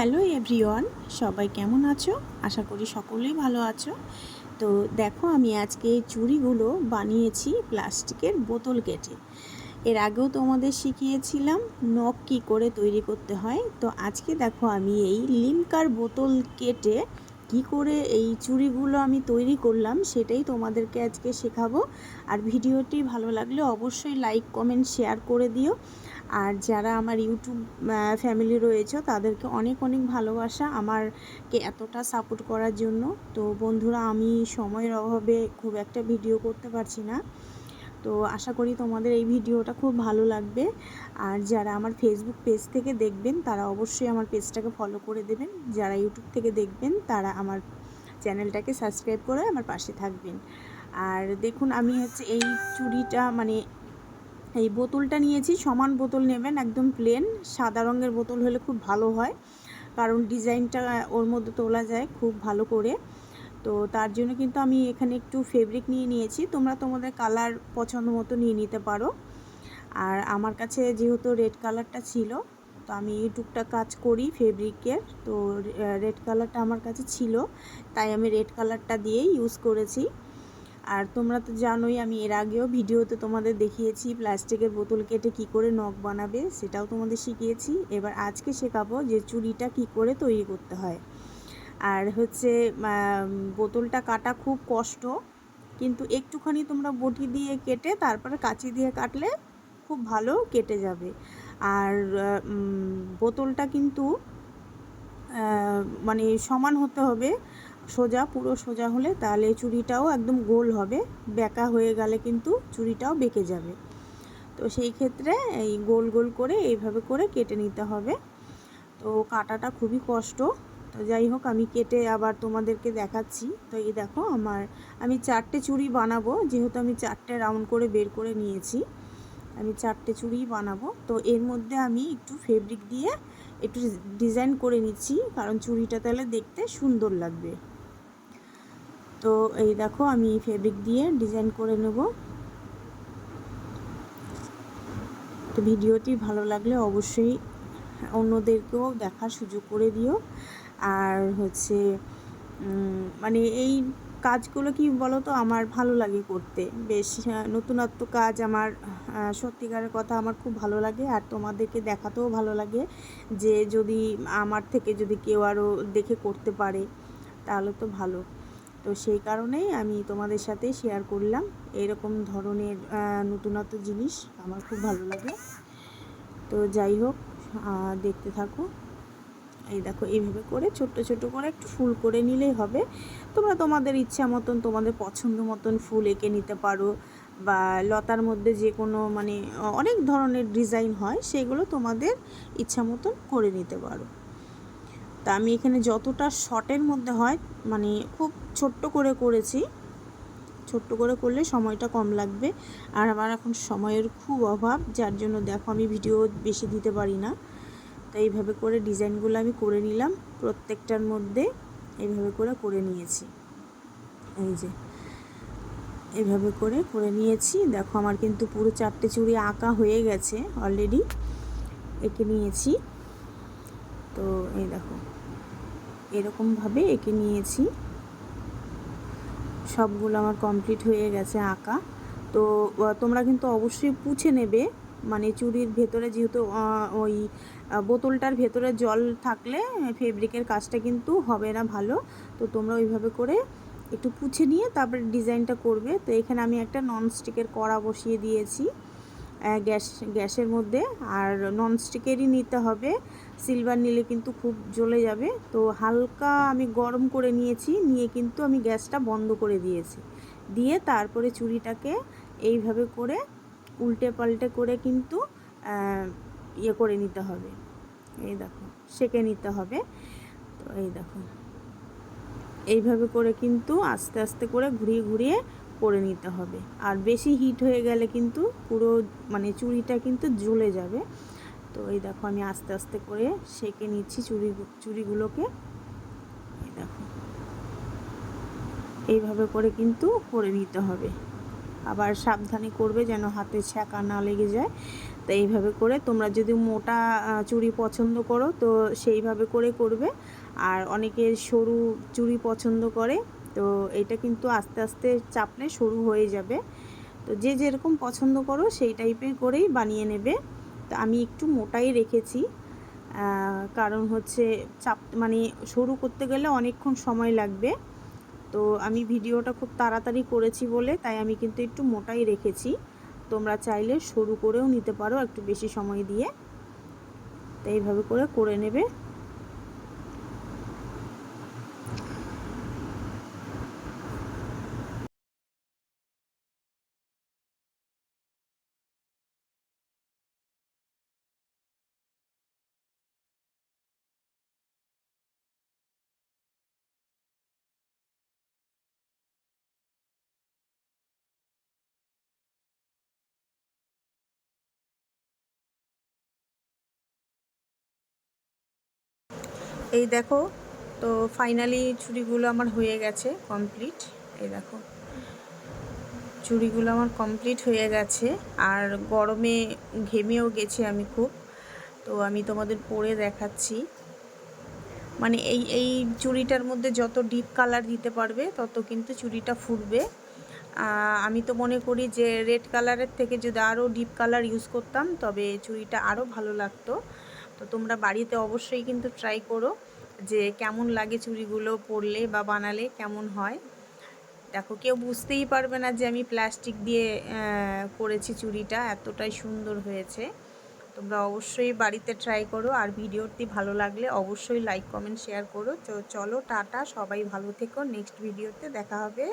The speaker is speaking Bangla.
হ্যালো এভরিওয়ান, সবাই কেমন আছো? আশা করি সকলেই ভালো আছো। তো দেখো, আমি আজকে চুড়িগুলো বানিয়েছি প্লাস্টিকের বোতল কেটে। এর আগেও তোমাদের শিখিয়েছিলাম নখ কী করে তৈরি করতে হয়। তো আজকে দেখো, আমি এই লিমকার বোতল কেটে কি করে এই চুড়িগুলো আমি তৈরি করলাম সেটাই তোমাদেরকে আজকে শেখাবো। আর ভিডিওটি ভালো লাগলে অবশ্যই লাইক, কমেন্ট, শেয়ার করে দিও। আর যারা আমার ইউটিউব ফ্যামিলি রয়েছে, তাদেরকে অনেক অনেক ভালোবাসা আমারকে এতটা সাপোর্ট করার জন্য। তো বন্ধুরা, আমি সময়ের অভাবে খুব একটা ভিডিও করতে পারছি না। তো আশা করি তোমাদের এই ভিডিওটা খুব ভালো লাগবে। আর যারা আমার ফেসবুক পেজ থেকে দেখবেন, তারা অবশ্যই আমার পেজটাকে ফলো করে দেবেন। যারা ইউটিউব থেকে দেখবেন, তারা আমার চ্যানেলটাকে সাবস্ক্রাইব করে আমার পাশে থাকবেন। আর দেখুন, আমি হচ্ছে এই চুড়িটা মানে এই বোতলটা নিয়েছি, সমান বোতল নেবেন, একদম প্লেন সাদা রঙের বোতল হলে খুব ভালো হয়, কারণ ডিজাইনটা ওর মধ্যে তোলা যায় খুব ভালো করে। তো তার জন্য কিন্তু আমি এখানে একটু ফেব্রিক নিয়ে নিয়েছি, তোমরা তোমাদের কালার পছন্দ মতো নিয়ে নিতে পারো। আর আমার কাছে যেহেতু রেড কালারটা ছিল, তো আমি টুকটাক কাজ করি ফেব্রিকের তো রেড কালারটা আমার কাছে ছিল, তাই আমি রেড কালারটা দিয়েই ইউজ করেছি। আর তোমরা তো জানোই, আমি এর আগেও ভিডিওতে তোমাদের দেখিয়েছি প্লাস্টিকের বোতল কেটে কি করে নখ বানাবে, সেটাও তোমাদের শিখিয়েছি। এবার আজকে শেখাবো যে চুড়িটা কি করে তৈরি করতে হয়। আর হচ্ছে বোতলটা কাটা খুব কষ্ট, কিন্তু একটুখানি তোমরা বটি দিয়ে কেটে তারপরে কাঁচি দিয়ে কাটলে খুব ভালো কেটে যাবে। আর বোতলটা কিন্তু মানে সমান হতে হবে সোজা, পুরো সোজা হলে তাহলে চুড়িটাও একদম গোল হবে। বেঁকা হয়ে গেলে কিন্তু চুড়িটাও বেঁকে যাবে। তো সেই ক্ষেত্রে এই গোল গোল করে এইভাবে করে কেটে নিতে হবে। তো কাটাটা খুবই কষ্ট। তো যাই হোক, আমি কেটে আবার তোমাদেরকে দেখাচ্ছি। তো এই দেখো আমার, আমি চারটে চুড়ি বানাবো, যেহেতু আমি চারটে রাউন্ড করে বের করে নিয়েছি। আমি চারটে চুড়ি বানাবো। তো এর মধ্যে আমি একটু ফেব্রিক দিয়ে একটু ডিজাইন করে নিচ্ছি, কারণ চুড়িটা তাহলে দেখতে সুন্দর লাগবে। তো এই দেখো আমি ফেব্রিক দিয়ে ডিজাইন করে নেব। তো ভিডিওটি ভালো লাগলে অবশ্যই অন্যদেরকেও দেখার সুযোগ করে দিও। আর হচ্ছে মানে এই কাজগুলো কি বলো তো আমার ভালো লাগে করতে। বেশ নতুনত্ব কাজ আমার সত্যিকারের কথা আমার খুব ভালো লাগে। আর তোমাদেরকে দেখাতেও ভালো লাগে যে যদি আমার থেকে যদি কেউ আরও দেখে করতে পারে, তাহলে তো ভালো। তো সেই কারণেই আমি তোমাদের সাথে শেয়ার করলাম এরকম ধরনের নতুনত্ব জিনিস। আমার খুব ভালো লাগে। তো যাই হোক দেখতে থাকো। এই দেখো এইভাবে করে ছোট্ট ছোট করে একটু ফুল করে নিলেই হবে। তোমরা তোমাদের ইচ্ছা মতন, তোমাদের পছন্দ মতন ফুল এঁকে নিতে পারো বা লতার মধ্যে যে কোনো মানে অনেক ধরনের ডিজাইন হয়, সেগুলো তোমাদের ইচ্ছা মতন করে নিতে পারো। তা আমি এখানে যতটা শর্টের মধ্যে হয় মানে খুব ছোট্ট করে করেছি। ছোট্ট করে করলে সময়টা কম লাগবে। আর আমার এখন সময়ের খুব অভাব, যার জন্য দেখো আমি ভিডিও বেশি দিতে পারি না। তো এইভাবে করে ডিজাইনগুলো আমি করে নিলাম, প্রত্যেকটার মধ্যে এইভাবে করে করে নিয়েছি। এই যে এইভাবে করে করে নিয়েছি। দেখো আমার কিন্তু পুরো চারটে চুড়ি আঁকা হয়ে গেছে অলরেডি এঁকে নিয়েছি। তো এই দেখো। এরকমভাবে এঁকে নিয়েছি। সবগুলো আমার কমপ্লিট হয়ে গেছে আঁকা। তো তোমরা কিন্তু অবশ্যই পুছে নেবে। মানে চুরির ভেতরে যেহেতু ওই বোতলটার ভেতরে জল থাকলে ফেব্রিকের কাজটা কিন্তু হবে না ভালো। তো তোমরা ওইভাবে করে একটু পুছে নিয়ে তারপরে ডিজাইনটা করবে। তো এখানে আমি একটা ননস্টিকের কড়া বসিয়ে দিয়েছি। গ্যাস, গ্যাসের মধ্যে আর ননস্টিকেরই নিতে হবে। সিলভার নিলে কিন্তু খুব জ্বলে যাবে। তো হালকা আমি গরম করে নিয়েছি, নিয়ে কিন্তু আমি গ্যাসটা বন্ধ করে দিয়েছি। দিয়ে তারপরে চুড়িটাকে এইভাবে করে উল্টে পাল্টে করে কিন্তু ইয়ে করে নিতে হবে। এই দেখো, সেকে নিতে হবে। তো এই দেখো, এইভাবে করে কিন্তু আস্তে আস্তে করে ঘুরিয়ে ঘুরিয়ে করে নিতে হবে। আর বেশি হিট হয়ে গেলে কিন্তু পুরো মানে চুড়িটা কিন্তু জ্বলে যাবে। তো এই দেখো আমি আস্তে আস্তে করে সেকে নিচ্ছি চুড়ি, চুড়িগুলোকে। এই দেখো। এইভাবে করে কিন্তু করে নিতে হবে। আবার সাবধানে করবে যেন হাতে ছ্যাঁকা না লেগে যায়। তো এইভাবে করে তোমরা যদি মোটা চুড়ি পছন্দ করো, তো সেইভাবে করে করবে। আর অনেকে সরু চুড়ি পছন্দ করে তো এটা কিন্তু আস্তে আস্তে চাপলে সরু হয়ে যাবে। তো যে যেরকম পছন্দ করো সেই টাইপের করেই বানিয়ে নেবে। তো আমি একটু মোটাই রেখেছি। কারণ হচ্ছে চাপ মানে সরু করতে গেলে অনেকক্ষণ সময় লাগবে। তো আমি ভিডিওটা খুব তাড়াতাড়ি করেছি বলে তাই আমি কিন্তু একটু মোটাই রেখেছি। তোমরা চাইলে সরু করেও নিতে পারো একটু বেশি সময় দিয়ে। তো এইভাবে করে করে নেবে। এই দেখো, তো ফাইনালি চুড়িগুলো আমার হয়ে গেছে কমপ্লিট এই দেখো, চুড়িগুলো আমার কমপ্লিট হয়ে গেছে। আর গরমে ঘেমেও গেছি আমি খুব। তো আমি তোমাদের পরে দেখাচ্ছি। মানে এই এই চুড়িটার মধ্যে যত ডিপ কালার দিতে পারবে, তত কিন্তু চুড়িটা ফুটবে। আমি তো মনে করি যে রেড কালারের থেকে যদি আরও ডিপ কালার ইউজ করতাম, তবে চুড়িটা আরও ভালো লাগতো। তো তোমরা বাড়িতে অবশ্যই কিন্তু ট্রাই করো যে কেমন লাগে চুড়িগুলো পরলে বা বানালে, কেমন হয়। দেখো, কেউ বুঝতেই পারবে না যে আমি প্লাস্টিক দিয়ে করেছি চুড়িটা, এতটাই সুন্দর হয়েছে। তোমরা অবশ্যই বাড়িতে ট্রাই করো আর ভিডিওটি ভালো লাগলে অবশ্যই লাইক কমেন্ট শেয়ার করো। চলো, টাটা, সবাই ভালো থেকো। নেক্সট ভিডিওতে দেখা হবে।